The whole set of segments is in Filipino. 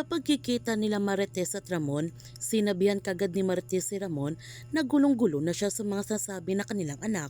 Sa pagkikita nila Marites at Ramon, sinabihan kagad ni Marites si Ramon na gulong-gulo na siya sa mga sasabi na kanilang anak.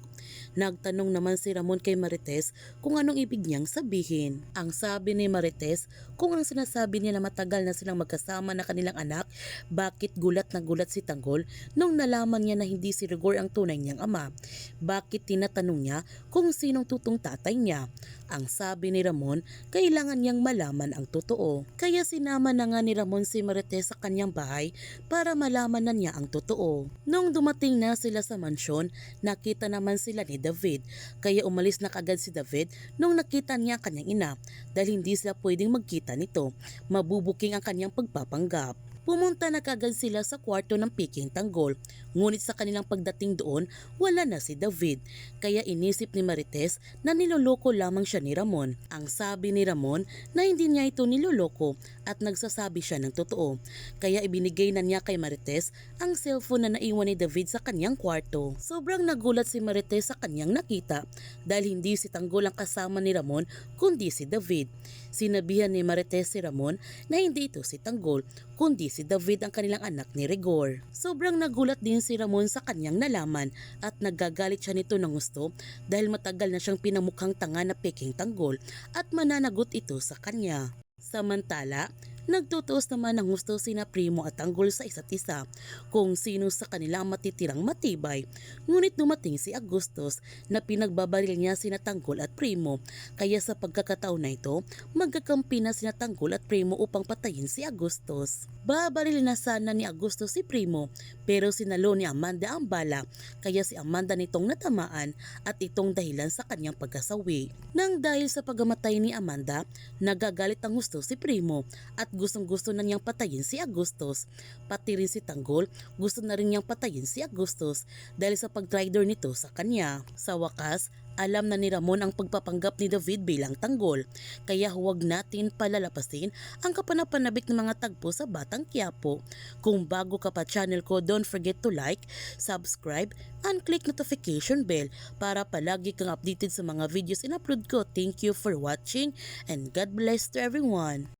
Nagtanong naman si Ramon kay Marites kung anong ibig niyang sabihin. Ang sabi ni Marites, kung ang sinasabi niya na matagal na silang magkasama na kanilang anak, bakit gulat na gulat si Tanggol nung nalaman niya na hindi si Rigor ang tunay niyang ama? Bakit tinatanong niya kung sinong tutong tatay niya? Ang sabi ni Ramon, kailangan niyang malaman ang totoo. Kaya sinama na nga ni Ramon si Marites sa kanyang bahay para malaman na niya ang totoo. Nung dumating na sila sa mansyon, nakita naman sila ni David. Kaya umalis na kagad si David nung nakita niya ang kanyang ina dahil hindi sila pwedeng magkita nito. Mabubuking ang kanyang pagpapanggap. Pumunta na kagad sila sa kwarto ng Peking Tanggol. Ngunit sa kanilang pagdating doon, wala na si David. Kaya inisip ni Marites na niloloko lamang siya ni Ramon. Ang sabi ni Ramon na hindi niya ito niloloko at nagsasabi siya ng totoo. Kaya ibinigay na niya kay Marites ang cellphone na naiwan ni David sa kanyang kwarto. Sobrang nagulat si Marites sa kanyang nakita dahil hindi si Tanggol ang kasama ni Ramon kundi si David. Sinabihan ni Marites si Ramon na hindi ito si Tanggol kundi si David ang kanilang anak ni Rigor. Sobrang nagulat din si Ramon sa kanyang nalaman at nagagalit siya nito ng gusto dahil matagal na siyang pinamukhang tanga na peking tanggol at mananagot ito sa kanya. Samantala, nagtutuos naman ng gusto sina Primo at Tanggol sa isa't isa kung sino sa kanila ang matitirang matibay. Ngunit dumating si Agustos na pinagbabaril niya sina Tanggol at Primo kaya sa pagkakataon na ito, magkakampi na sina Tanggol at Primo upang patayin si Agustos. Babaril na sana ni Agustos si Primo pero sinalo ni Amanda ang bala kaya si Amanda nitong natamaan at itong dahilan sa kanyang pagkasawi. Nang dahil sa pagamatay ni Amanda, nagagalit ang gusto si Primo at gustong gusto na niyang patayin si Agustos. Pati rin si Tanggol gusto na rin niyang patayin si Agustos dahil sa pagtrider nito sa kanya. Sa wakas, alam na ni Ramon ang pagpapanggap ni David bilang tanggol, kaya huwag natin palalapasin ang kapanapanabik ng mga tagpo sa Batang Quiapo. Kung bago ka pa channel ko, don't forget to like, subscribe, and click notification bell para palagi kang updated sa mga videos in-upload ko. Thank you for watching and God bless to everyone.